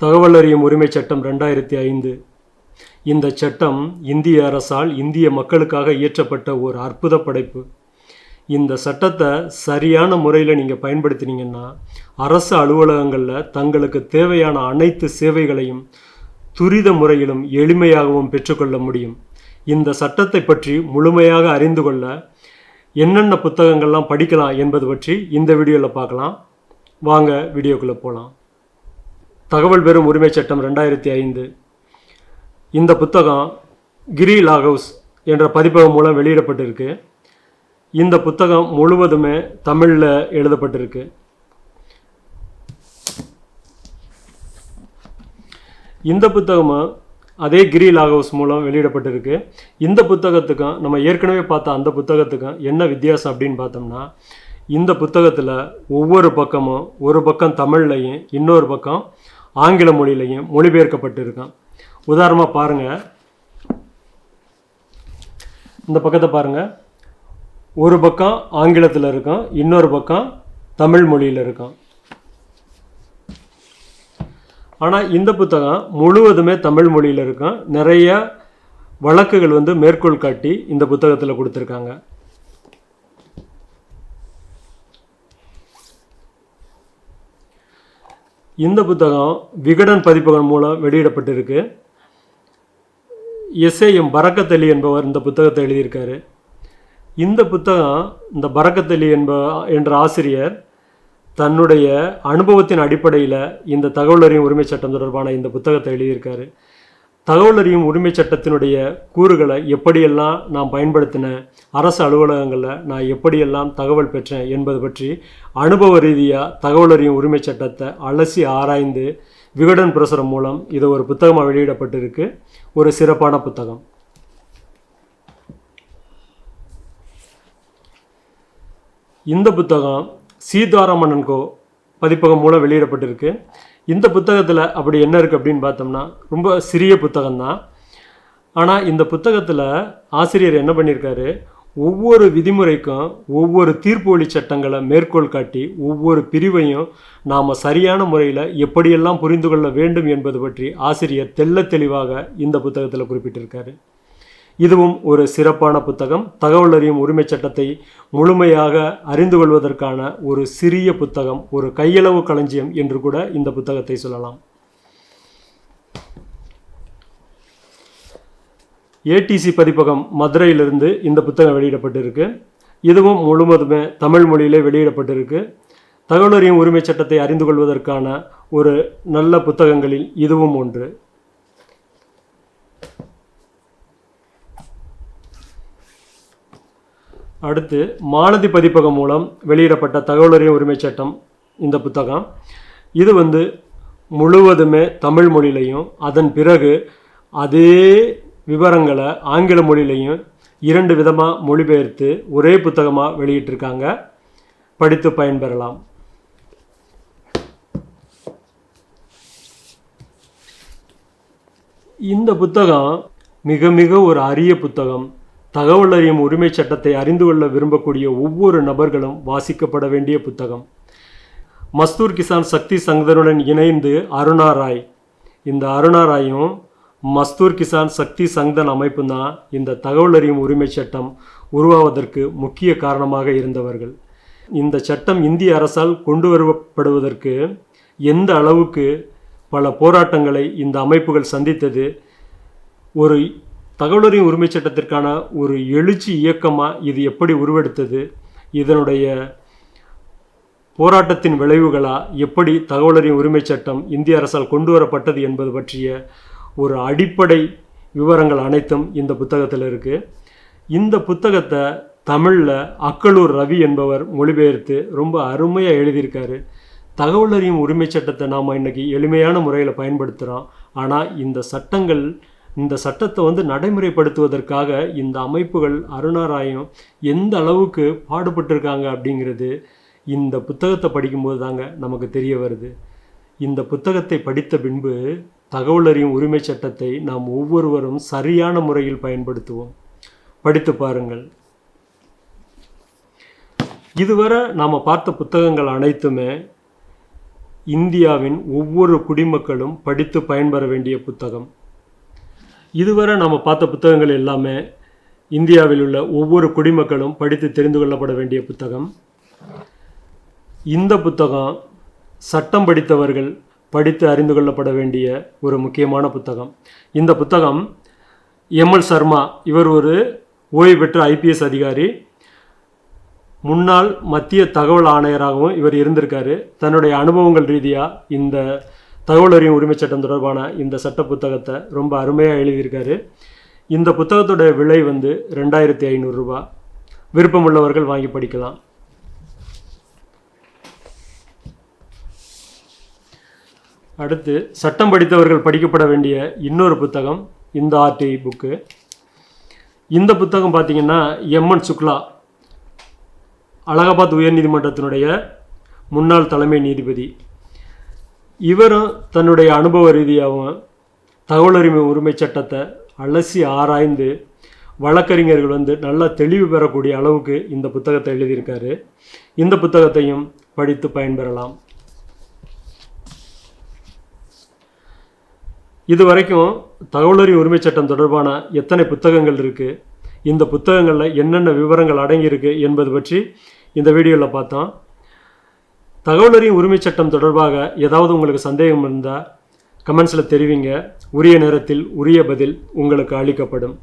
தகவல் அறியும் உரிமை சட்டம் ரெண்டாயிரத்தி ஐந்து. இந்த சட்டம் இந்திய அரசால் இந்திய மக்களுக்காக இயற்றப்பட்ட ஒரு அற்புத படைப்பு. இந்த சட்டத்தை சரியான முறையில் நீங்கள் பயன்படுத்தினீங்கன்னா அரசு அலுவலகங்களில் தங்களுக்கு தேவையான அனைத்து சேவைகளையும் துரித முறையிலும் எளிமையாகவும் பெற்றுக்கொள்ள முடியும். இந்த சட்டத்தை பற்றி முழுமையாக அறிந்து கொள்ள என்னென்ன புத்தகங்கள்லாம் படிக்கலாம் என்பது பற்றி இந்த வீடியோவில் பார்க்கலாம். வாங்க வீடியோக்குள்ளே போகலாம் தகவல் பெறும் உரிமை சட்டம் ரெண்டாயிரத்தி ஐந்து. இந்த புத்தகம் கிரி லாகவுஸ் என்ற பதிப்பகம் மூலம் வெளியிடப்பட்டிருக்கு. இந்த புத்தகம் முழுவதுமே தமிழில் எழுதப்பட்டிருக்கு. இந்த புத்தகமும் அதே கிரி லாகவுஸ் மூலம் வெளியிடப்பட்டிருக்கு. இந்த புத்தகத்துக்கும் நம்ம ஏற்கனவே பார்த்த அந்த புத்தகத்துக்கும் என்ன வித்தியாசம் அப்படின்னு பார்த்தோம்னா இந்த புத்தகத்தில் ஒவ்வொரு பக்கமும் ஒரு பக்கம் தமிழ்லையும் இன்னொரு பக்கம் ஆங்கில மொழியிலையும் மொழிபெயர்க்கப்பட்டிருக்கான். உதாரணமாக பாருங்கள் இந்த பக்கத்தை பாருங்கள் ஒரு பக்கம் ஆங்கிலத்தில் இருக்கும் இன்னொரு பக்கம் தமிழ் மொழியில் இருக்கும் ஆனால் இந்த புத்தகம் முழுவதுமே தமிழ் மொழியில் இருக்கும். நிறைய வழக்குகள் வந்து மேற்கோள் காட்டி இந்த புத்தகத்தில் கொடுத்துருக்காங்க. இந்த புத்தகம் விகடன் பதிப்பகம் மூலம் வெளியிடப்பட்டிருக்கு. எஸ்ஏஎம் பரக்கத்தலி என்பவர் இந்த புத்தகத்தை எழுதியிருக்காரு. இந்த புத்தகம் இந்த பரக்கத்தலி என்ப என்ற ஆசிரியர் தன்னுடைய அனுபவத்தின் அடிப்படையில் இந்த தகவல் அறியும் உரிமை சட்டம் தொடர்பான இந்த புத்தகத்தை எழுதியிருக்காரு. தகவல் அறியும் உரிமை சட்டத்தினுடைய கூறுகளை எப்படியெல்லாம் நான் பயன்படுத்தினேன் அரசு அலுவலகங்களில் நான் எப்படியெல்லாம் தகவல் பெற்றேன் என்பது பற்றி அனுபவ ரீதியாக தகவல் அறியும் உரிமை சட்டத்தை அலசி ஆராய்ந்து விகடன் பிரசுரம் மூலம் இது ஒரு புத்தகமாக வெளியிடப்பட்டிருக்கு. ஒரு சிறப்பான புத்தகம். இந்த புத்தகம் சீதாராமன் கோ பதிப்பகம் மூலம் வெளியிடப்பட்டிருக்கு. இந்த புத்தகத்தில் அப்படி என்ன இருக்குது அப்படின்னு பார்த்தோம்னா ரொம்ப சிறிய புத்தகம்தான். ஆனால் இந்த புத்தகத்தில் ஆசிரியர் என்ன பண்ணியிருக்காரு? ஒவ்வொரு விதிமுறைக்கும் ஒவ்வொரு தீர்ப்பு ஒளி சட்டங்களை மேற்கோள் காட்டி ஒவ்வொரு பிரிவையும் நாம் சரியான முறையில் எப்படியெல்லாம் புரிந்து கொள்ள வேண்டும் என்பது பற்றி ஆசிரியர் தெள்ள தெளிவாக இந்த புத்தகத்தில் குறிப்பிட்டிருக்காரு. இதுவும் ஒரு சிறப்பான புத்தகம். தகவல் அறியும் உரிமை சட்டத்தை முழுமையாக அறிந்து கொள்வதற்கான ஒரு சிறிய புத்தகம் ஒரு கையளவு களஞ்சியம் என்று கூட இந்த புத்தகத்தை சொல்லலாம். ஏடிசி பதிப்பகம் மதுரையிலிருந்து இந்த புத்தகம் வெளியிடப்பட்டிருக்கு. இதுவும் முழுவதுமே தமிழ் மொழியிலே வெளியிடப்பட்டிருக்கு. தகவல் அறியும் உரிமை சட்டத்தை அறிந்து கொள்வதற்கான ஒரு நல்ல புத்தகங்களில் இதுவும் ஒன்று. அடுத்து மாலதி பதிப்பகம் மூலம் வெளியிடப்பட்ட தகவலறிய உரிமை சட்டம் இந்த புத்தகம். இது வந்து முழுவதுமே தமிழ் மொழியிலையும் அதன் பிறகு அதே விவரங்களை ஆங்கில மொழியிலையும் இரண்டு விதமாக மொழிபெயர்த்து ஒரே புத்தகமாக வெளியிட்டிருக்காங்க. படித்து பயன்பெறலாம். இந்த புத்தகம் மிக மிக ஒரு அரிய புத்தகம். தகவல் அறியும் உரிமை சட்டத்தை அறிந்து கொள்ள விரும்பக்கூடிய ஒவ்வொரு நபர்களும் வாசிக்கப்பட வேண்டிய புத்தகம். மஸ்தூர் கிசான் சக்தி சங்கதனுடன் இணைந்து அருணா ராய். இந்த அருணா ராயும் மஸ்தூர் கிசான் சக்தி சங்தன் அமைப்பு தான் இந்த தகவல் அறியும் உரிமை சட்டம் உருவாவதற்கு முக்கிய காரணமாக இருந்தவர்கள். இந்த சட்டம் இந்திய அரசால் கொண்டு வரப்படுவதற்கு எந்த அளவுக்கு பல போராட்டங்களை இந்த அமைப்புகள் சந்தித்தது ஒரு தகவலறியும் உரிமை சட்டத்திற்கான ஒரு எழுச்சி இயக்கமாக இது எப்படி உருவெடுத்தது? இதனுடைய போராட்டத்தின் விளைவுகளா? எப்படி தகவலறியும் உரிமை சட்டம் இந்திய அரசால் கொண்டு வரப்பட்டது என்பது பற்றிய ஒரு அடிப்படை விவரங்கள் அனைத்தும் இந்த புத்தகத்தில் இருக்குது இந்த புத்தகத்தை தமிழில் அக்களூர் ரவி என்பவர் மொழிபெயர்த்து ரொம்ப அருமையாக எழுதியிருக்காரு. தகவலறியும் உரிமை சட்டத்தை நாம் இன்னைக்கு எளிமையான முறையில் பயன்படுத்துகிறோம் ஆனால் இந்த சட்டங்கள் இந்த சட்டத்தை வந்து நடைமுறைப்படுத்துவதற்காக இந்த அமைப்புகள் அருணாராயம் எந்த அளவுக்கு பாடுபட்டிருக்காங்க அப்படிங்கிறது இந்த புத்தகத்தை படிக்கும்போது தாங்க நமக்கு தெரிய வருது. இந்த புத்தகத்தை படித்த பின்பு தகவல் அறியும் உரிமை சட்டத்தை நாம் ஒவ்வொருவரும் சரியான முறையில் பயன்படுத்துவோம். படித்து பாருங்கள். இதுவரை நாம் பார்த்த புத்தகங்கள் அனைத்துமே இந்தியாவின் ஒவ்வொரு குடிமக்களும் படித்து பயன்பெற வேண்டிய புத்தகம். இதுவரை நாம் பார்த்த புத்தகங்கள் எல்லாமே இந்தியாவில் உள்ள ஒவ்வொரு குடிமக்களும் படித்து தெரிந்து கொள்ளப்பட வேண்டிய புத்தகம். இந்த புத்தகம் சட்டம் படித்தவர்கள் படித்து அறிந்து கொள்ளப்பட வேண்டிய ஒரு முக்கியமான புத்தகம். இந்த புத்தகம் எம்எல் சர்மா இவர் ஒரு ஓய்வு பெற்ற ஐபிஎஸ் அதிகாரி. முன்னாள் மத்திய தகவல் ஆணையராகவும் இவர் இருந்திருக்காரு. தன்னுடைய அனுபவங்கள் ரீதியாக இந்த தகவல் அறியும் உரிமைச் சட்டம் தொடர்பான இந்த சட்ட புத்தகத்தை ரொம்ப அருமையாக எழுதியிருக்காரு. இந்த புத்தகத்தோட விலை வந்து ரெண்டாயிரத்தி ஐநூறுரூபா விருப்பமுள்ளவர்கள் வாங்கி படிக்கலாம். அடுத்து சட்டம் படித்தவர்கள் படிக்கப்பட வேண்டிய இன்னொரு புத்தகம் இந்த ஆர்டிஐ புக்கு. இந்த புத்தகம் பார்த்தீங்கன்னா எம்என் சுக்லா அலகாபாத் உயர்நீதிமன்றத்தினுடைய முன்னாள் தலைமை நீதிபதி. இவரும் தன்னுடைய அனுபவ ரீதியாகவும் தகவலறிமை உரிமை சட்டத்தை அலசி ஆராய்ந்து வழக்கறிஞர்கள் வந்து நல்லா தெளிவு பெறக்கூடிய அளவுக்கு இந்த புத்தகத்தை எழுதியிருக்காரு. இந்த புத்தகத்தையும் படித்து பயன்பெறலாம். இது வரைக்கும் தகவலறிவு உரிமை சட்டம் தொடர்பான எத்தனை புத்தகங்கள் இருக்குது இந்த புத்தகங்களில் என்னென்ன விவரங்கள் அடங்கியிருக்கு என்பது பற்றி இந்த வீடியோவில் பார்த்தோம். தகவலறியும் உரிமை சட்டம் தொடர்பாக ஏதாவது உங்களுக்கு சந்தேகம் இருந்தால் கமெண்ட்ஸில் தெரிவிங்க. உரிய நேரத்தில் உரிய பதில் உங்களுக்கு அளிக்கப்படும்.